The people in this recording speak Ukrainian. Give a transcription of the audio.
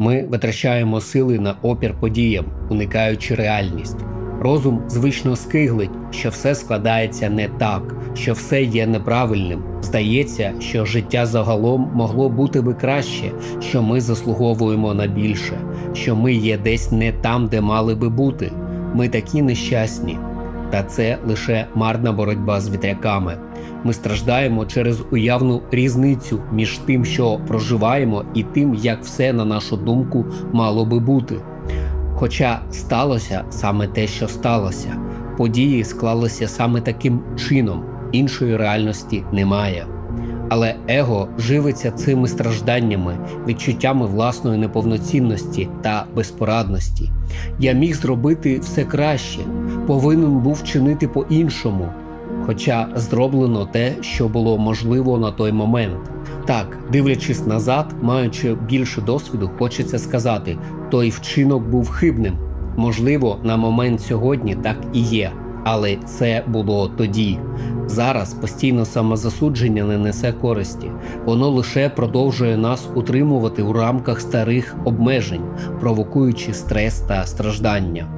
Ми витрачаємо сили на опір подіям, уникаючи реальність. Розум звично скиглить, що все складається не так, що все є неправильним. Здається, що життя загалом могло бути би краще, що ми заслуговуємо на більше, що ми є десь не там, де мали би бути. Ми такі нещасні. Та це лише марна боротьба з вітряками. Ми страждаємо через уявну різницю між тим, що проживаємо, і тим, як все, на нашу думку, мало би бути. Хоча сталося саме те, що сталося, події склалися саме таким чином, іншої реальності немає. Але его живиться цими стражданнями, відчуттями власної неповноцінності та безпорадності. Я міг зробити все краще, повинен був чинити по-іншому, хоча зроблено те, що було можливо на той момент. Так, дивлячись назад, маючи більше досвіду, хочеться сказати, той вчинок був хибним. Можливо, на момент сьогодні так і є, але це було тоді. Зараз постійне самозасудження не несе користі, воно лише продовжує нас утримувати у рамках старих обмежень, провокуючи стрес та страждання.